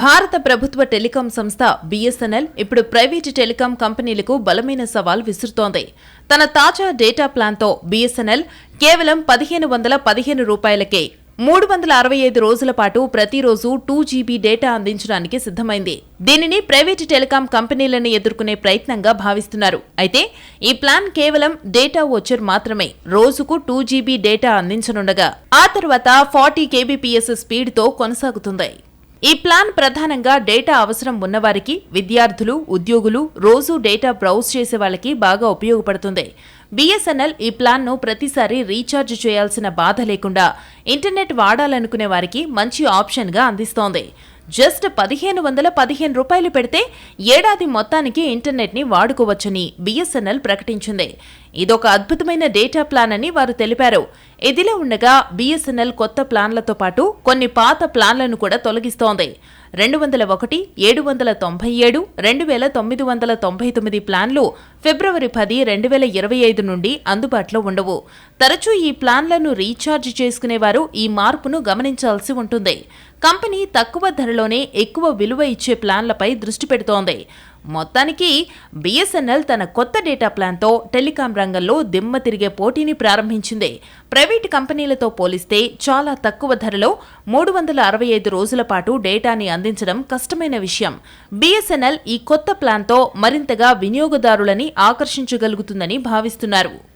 భారత ప్రభుత్వ టెలికాం సంస్థ బీఎస్ఎన్ఎల్ ఇప్పుడు ప్రైవేటు టెలికాం కంపెనీలకు బలమైన సవాల్ విసురుతోంది. తన తాజా డేటా ప్లాన్తో బీఎస్ఎన్ఎల్ కేవలం పదిహేను వందల పదిహేను రూపాయలకే మూడు వందల అరవై ఐదు రోజుల పాటు ప్రతిరోజు టూ జీబీ డేటా అందించడానికి సిద్ధమైంది. దీనిని ప్రైవేటు టెలికాం కంపెనీలను ఎదుర్కొనే ప్రయత్నంగా భావిస్తున్నారు. అయితే ఈ ప్లాన్ కేవలం డేటా వచ్చర్ మాత్రమే. రోజుకు టూ జీబీ డేటా అందించనుండగా. ఆ తర్వాత ఫార్టీ కేబీపీఎస్ స్పీడ్తో కొనసాగుతుంది. ఈ ప్లాన్ ప్రధానంగా డేటా అవసరం ఉన్నవారికి విద్యార్థులు ఉద్యోగులు రోజూ డేటా బ్రౌజ్ చేసే వాళ్ళకి బాగా ఉపయోగపడుతుంది. బీఎస్ఎన్ఎల్ ఈ ప్లాన్ను ప్రతిసారి రీఛార్జ్ చేయాల్సిన బాధ లేకుండా ఇంటర్నెట్ వాడాలనుకునే వారికి మంచి ఆప్షన్గా అందిస్తోంది. జస్ట్ పదిహేను వందల పదిహేను రూపాయలు పెడితే ఏడాది మొత్తానికి ఇంటర్నెట్ని వాడుకోవచ్చని బీఎస్ఎన్ఎల్ ప్రకటించింది. ఇదొక అద్భుతమైన డేటా ప్లాన్ అని వారు తెలిపారు. ఇదిలా ఉండగా బీఎస్ఎన్ఎల్ కొత్త ప్లాన్లతో పాటు కొన్ని పాత ప్లాన్లను కూడా తొలగిస్తోంది. రెండు వందల ఒకటి ఏడు వందల తొంభై ఏడు రెండు వేల తొమ్మిది వందల తొంభై తొమ్మిది ప్లాన్లు ఫిబ్రవరి పది రెండు వేల ఇరవై ఐదు నుండి అందుబాటులో ఉండవు. తరచూ ఈ ప్లాన్లను రీఛార్జ్ చేసుకునేవారు ఈ మార్పును గమనించాల్సి ఉంటుంది. కంపెనీ తక్కువ ధరలోనే ఎక్కువ విలువ ఇచ్చే ప్లాన్లపై దృష్టి పెడుతోంది. మొత్తానికి బీఎస్ఎన్ఎల్ తన కొత్త డేటా ప్లాన్తో టెలికాం రంగంలో దిమ్మ తిరిగే పోటీని ప్రారంభించింది. ప్రైవేటు కంపెనీలతో పోలిస్తే చాలా తక్కువ ధరలో మూడు వందల అరవై ఐదు రోజుల పాటు డేటాని అందించడం కష్టమైన విషయం. బీఎస్ఎన్ఎల్ ఈ కొత్త ప్లాన్తో మరింతగా వినియోగదారులని ఆకర్షించగలుగుతుందని భావిస్తున్నారు.